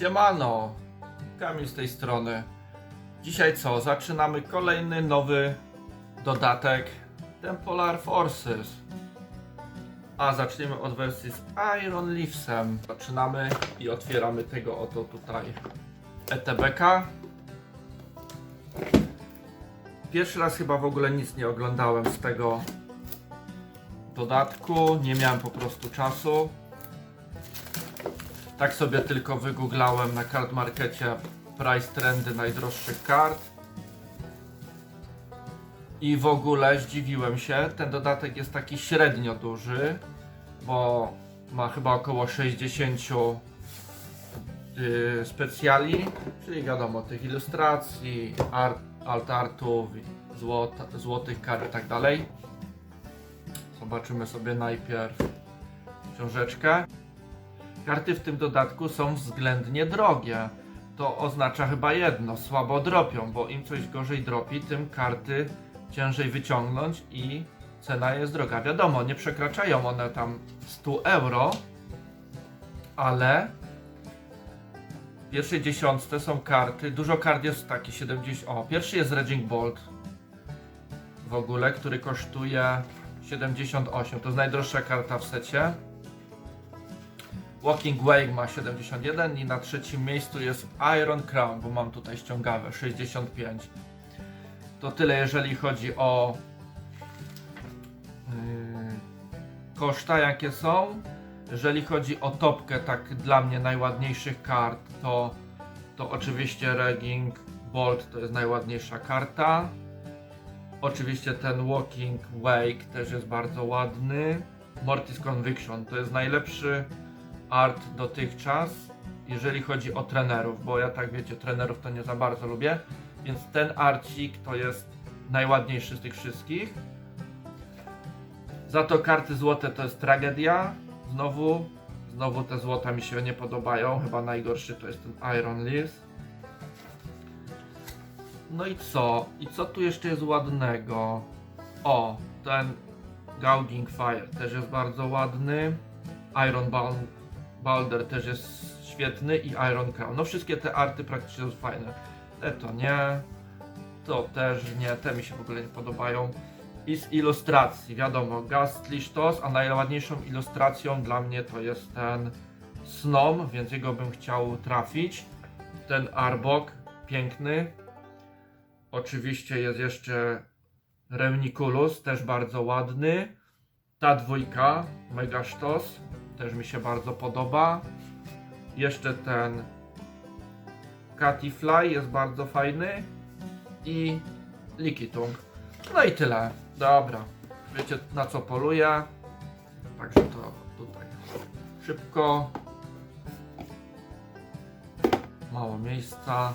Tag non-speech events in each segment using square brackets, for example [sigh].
Siemano, Kamil z tej strony. Dzisiaj co? Zaczynamy kolejny nowy dodatek Tempolar Forces. A zaczniemy od wersji z Iron Leafsem. Zaczynamy i otwieramy tego oto tutaj ETBK. Pierwszy raz chyba w ogóle nic nie oglądałem z tego dodatku. Nie miałem po prostu czasu. Tak sobie tylko wygooglałem na card markecie price trendy najdroższych kart. I w ogóle zdziwiłem się. Ten dodatek jest taki średnio duży, bo ma chyba około 60 yy, specjali, czyli wiadomo, tych ilustracji, art, alt artów, złota, złotych kart i tak dalej. Zobaczymy sobie najpierw książeczkę. Karty w tym dodatku są względnie drogie. To oznacza chyba jedno, słabo dropią, bo im coś gorzej dropi, tym karty ciężej wyciągnąć i cena jest droga. Wiadomo, nie przekraczają one tam 100 euro, ale w pierwszej dziesiątce są karty, dużo kart jest takie 70, o pierwszy jest Raging Bolt w ogóle, który kosztuje 78, to jest najdroższa karta w secie. Walking Wake ma 71 i na trzecim miejscu jest Iron Crown, bo mam tutaj ściągawe 65. To tyle jeżeli chodzi o yy, koszta jakie są. Jeżeli chodzi o topkę tak dla mnie najładniejszych kart, to, to oczywiście Regging Bolt to jest najładniejsza karta. Oczywiście ten Walking Wake też jest bardzo ładny. Mortis Conviction to jest najlepszy art dotychczas, jeżeli chodzi o trenerów, bo ja tak wiecie, trenerów to nie za bardzo lubię, więc ten arcik to jest najładniejszy z tych wszystkich. Za to karty złote to jest tragedia. Znowu, znowu te złota mi się nie podobają. Chyba najgorszy to jest ten Iron Leaves. No i co? I co tu jeszcze jest ładnego? O, ten Gouging Fire też jest bardzo ładny. Iron Bal Balder też jest świetny i Iron Crown. No wszystkie te arty praktycznie są fajne. Te to nie. To też nie. Te mi się w ogóle nie podobają. I z ilustracji, wiadomo, Gastly Sztos, a najładniejszą ilustracją dla mnie to jest ten Snom, więc jego bym chciał trafić. Ten Arbok, piękny. Oczywiście jest jeszcze Remniculus, też bardzo ładny. Ta dwójka, Mega Sztos, też mi się bardzo podoba. Jeszcze ten Catifly jest bardzo fajny. I Likitung. No i tyle. Dobra. Wiecie na co poluję. Także to tutaj szybko. Mało miejsca.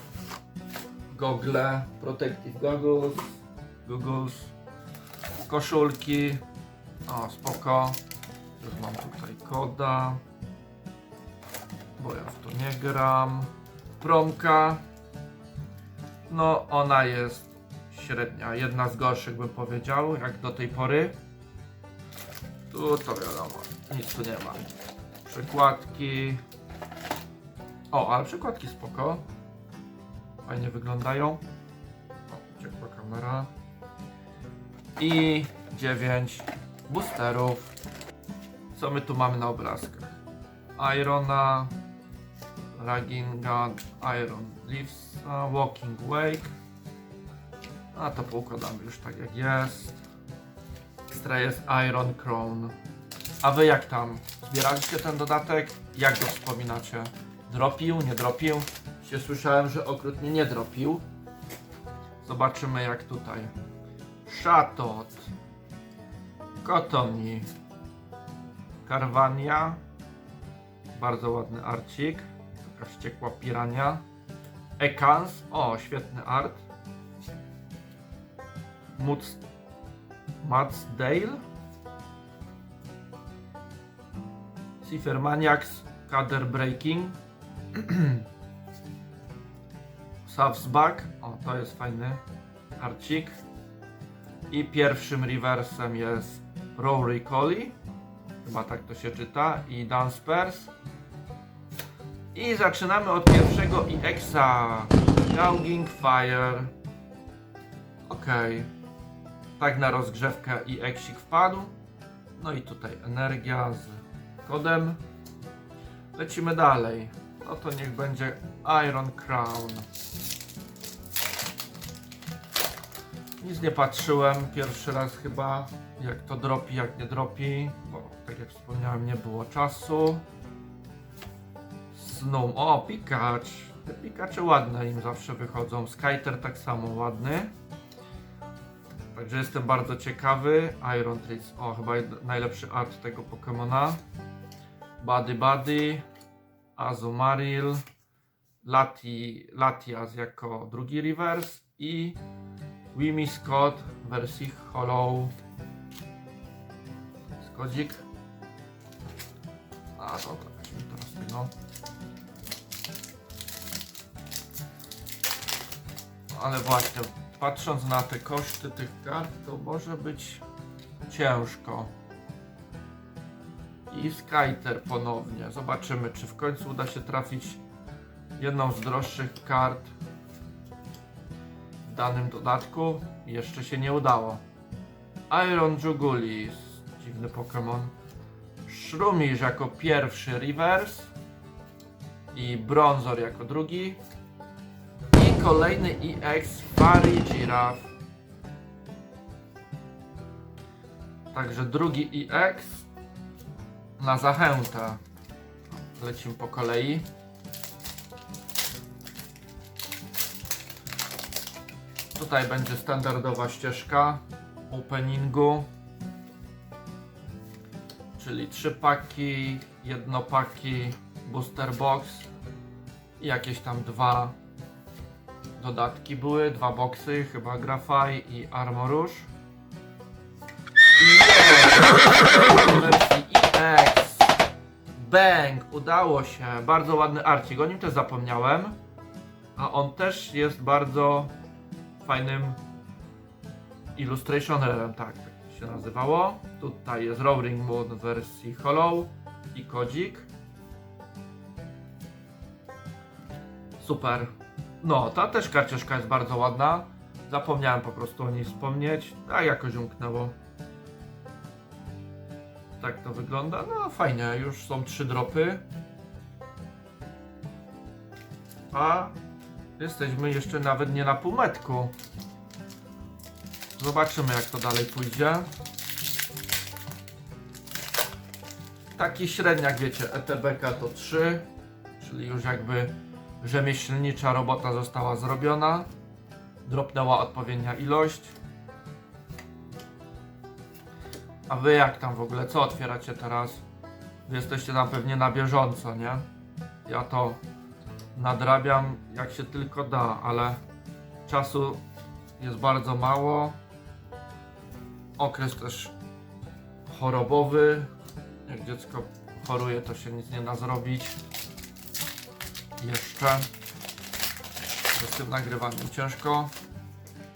Gogle, protective goggles, goggles, koszulki. O, spoko. Już mam tutaj koda. Bo ja w to nie gram. Promka. No, ona jest średnia. Jedna z gorszych bym powiedział, jak do tej pory. Tu to wiadomo, nic tu nie ma. Przykładki. O, ale przykładki spoko. Fajnie wyglądają. O, ciepła kamera. I 9 boosterów. Co my tu mamy na obrazkach? Irona, Raginga, Iron Leaves, Walking Wake. A to poukładamy już tak jak jest. Ekstra jest Iron Crown. A wy jak tam? Zbieraliście ten dodatek? Jak go wspominacie? Dropił, nie dropił? Się słyszałem, że okrutnie nie dropił. Zobaczymy jak tutaj. Szatot. Kotoni. Karwania. Bardzo ładny arcik. Taka wściekła pirania. Ekans. O, świetny art. Muc... Matsdale. Ciphermaniacs. Cader Breaking. [clears throat] Savsback. O, to jest fajny arcik. I pierwszym reversem jest Rory Collie. Chyba tak to się czyta. I Danspers. I zaczynamy od pierwszego. Gaugging Fire. Okej. Tak na rozgrzewkę EX-ik wpadł. No i tutaj energia z kodem. Lecimy dalej. No to niech będzie Iron Crown. Nic nie patrzyłem, pierwszy raz chyba, jak to dropi, jak nie dropi, bo tak jak wspomniałem, nie było czasu. Snum, o, Pikacz. Te Pikacze ładne im zawsze wychodzą. Skyter tak samo ładny. Także jestem bardzo ciekawy. Iron Trees, o, chyba najlepszy art tego Pokemona. Buddy Buddy, Azumaril, Lati, Latias jako drugi reverse i Wimmy Scott wersji Hollow. Skodzik. A to weźmy teraz tego. Ale właśnie, patrząc na te koszty tych kart, to może być ciężko. I Skyter ponownie. Zobaczymy, czy w końcu uda się trafić jedną z droższych kart w danym dodatku. Jeszcze się nie udało. Iron Jugulis, dziwny Pokémon. Shroomish jako pierwszy reverse i Bronzor jako drugi. I kolejny EX Fairy Giraffe. Także drugi EX na zachętę. Lecimy po kolei. Tutaj będzie standardowa ścieżka openingu. Czyli trzy paki, jedno paki, booster box i jakieś tam dwa dodatki były, dwa boxy, chyba Grafaj i Armorusz. I wersji. Bang! Udało się. Bardzo ładny arcik. O nim też zapomniałem. A on też jest bardzo fajnym illustrationerem, tak, się nazywało. Tutaj jest Roaring Moon w wersji Hollow i kodzik. Super. No, ta też karcieszka jest bardzo ładna. Zapomniałem po prostu o niej wspomnieć, a jakoś umknęło. Tak to wygląda. No fajnie, już są trzy dropy. A jesteśmy jeszcze nawet nie na półmetku. Zobaczymy jak to dalej pójdzie. Taki średniak wiecie, ETBK to 3, czyli już jakby rzemieślnicza robota została zrobiona. Dropnęła odpowiednia ilość. A wy jak tam w ogóle? Co otwieracie teraz? Wy jesteście tam pewnie na bieżąco, nie? Ja to nadrabiam jak się tylko da, ale czasu jest bardzo mało. Okres też chorobowy. Jak dziecko choruje, to się nic nie da zrobić. Jeszcze. Z tym nagrywaniem ciężko.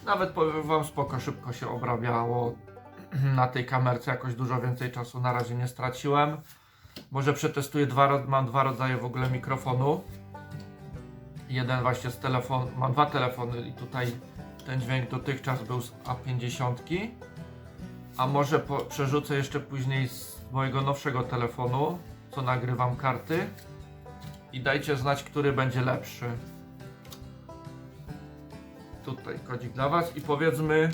Nawet powiem wam spoko, szybko się obrabiało [clears throat] na tej kamerce jakoś dużo więcej czasu na razie nie straciłem. Może przetestuję dwa, mam dwa rodzaje w ogóle mikrofonu. Jeden właśnie z telefon, mam dwa telefony i tutaj ten dźwięk dotychczas był z A50. A może po, przerzucę jeszcze później z mojego nowszego telefonu, co nagrywam karty. I dajcie znać, który będzie lepszy. Tutaj kodzik dla Was i powiedzmy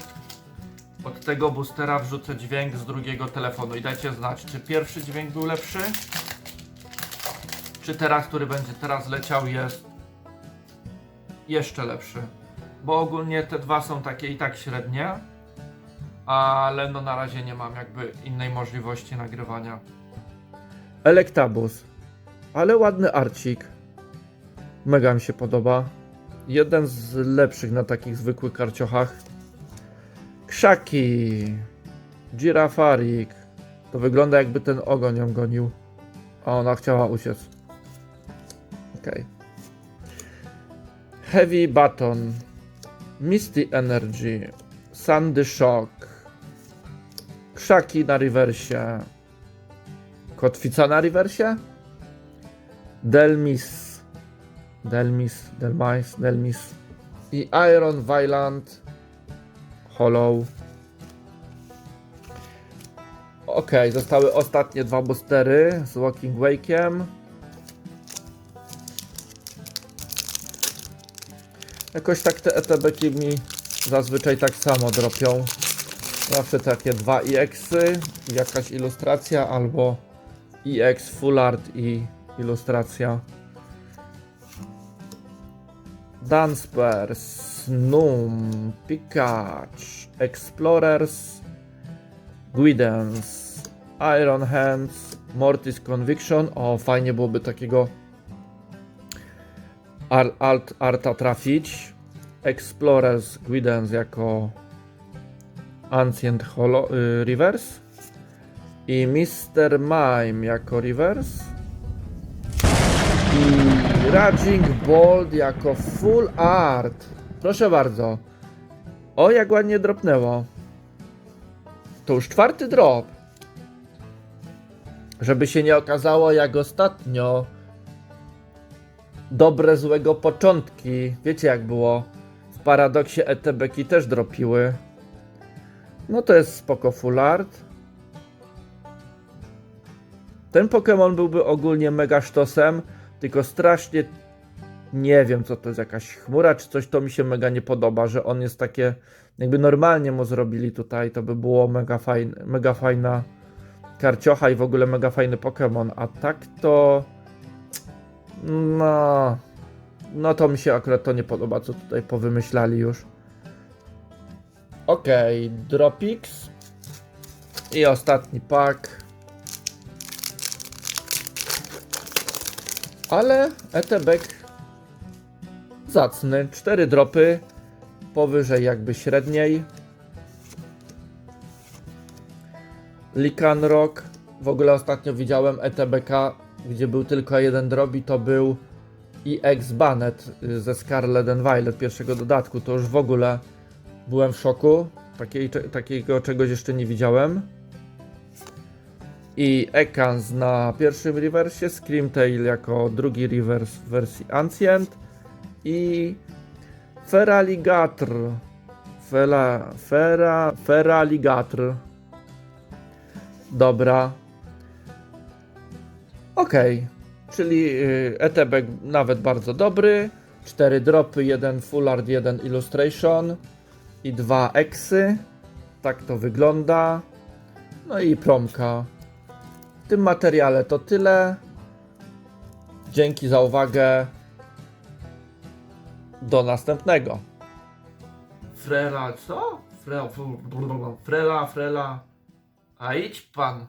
od tego boostera wrzucę dźwięk z drugiego telefonu i dajcie znać, czy pierwszy dźwięk był lepszy, czy teraz, który będzie teraz leciał jest jeszcze lepszy. Bo ogólnie te dwa są takie i tak średnie, ale no na razie nie mam jakby innej możliwości nagrywania. Electabuzz, ale ładny arcik. Mega mi się podoba. Jeden z lepszych na takich zwykłych karciochach. Krzaki. Girafarik. To wygląda jakby ten ogon ją gonił. A ona chciała uciec. Okej. Heavy Baton. Misty Energy. Sandy Shock. Krzaki na rewersie. Kotwica na rewersie. Delmis. Delmis, Delmis, Delmis i Iron Violent Hollow. Ok, zostały ostatnie dwa boostery z Walking Wake'iem. Jakoś tak te ETB-ki mi zazwyczaj tak samo dropią. Zawsze takie dwa EX-y, jakaś ilustracja albo EX Full Art i ilustracja. Dunsparce, Noom, Pikachu, Explorers, Guidance, Iron Hands, Mortis Conviction. O, fajnie byłoby takiego ar, alt, arta trafić. Explorers Guidance jako Ancient Holo, y, Reverse i Mr. Mime jako Reverse i Raging Bolt jako Full Art. Proszę bardzo. O, jak ładnie dropnęło. To już czwarty drop. Żeby się nie okazało jak ostatnio. Dobre, złego początki. Wiecie jak było? W paradoksie ETB-ki też dropiły. No to jest spoko full art. Ten Pokémon byłby ogólnie mega sztosem, tylko strasznie nie wiem co to jest jakaś chmura czy coś, to mi się mega nie podoba, że on jest takie jakby normalnie mu zrobili tutaj, to by było mega fajne, mega fajna karciocha i w ogóle mega fajny Pokémon, a tak to no no to mi się akurat to nie podoba, co tutaj powymyślali już. Okej, Dropix. I ostatni pak. Ale ETBek zacny. Cztery dropy. Powyżej jakby średniej. Lican Rock. W ogóle ostatnio widziałem ETBK, gdzie był tylko jeden drop i to był EX Banet y, ze Scarlet and Violet pierwszego dodatku. To już w ogóle Byłem w szoku. Takiej, takiego czegoś jeszcze nie widziałem. I Ekans na pierwszym rewersie, Screamtail jako drugi rewers w wersji Ancient i Feraligatr. Fera, fera, Feraligatr. Dobra. Okej. Czyli y, ETB nawet bardzo dobry. Cztery dropy, jeden full art, jeden illustration i dwa eksy. Tak to wygląda. No i promka. W tym materiale to tyle. Dzięki za uwagę. Do następnego. Frela, co? Frela, frela, frela. A idź pan.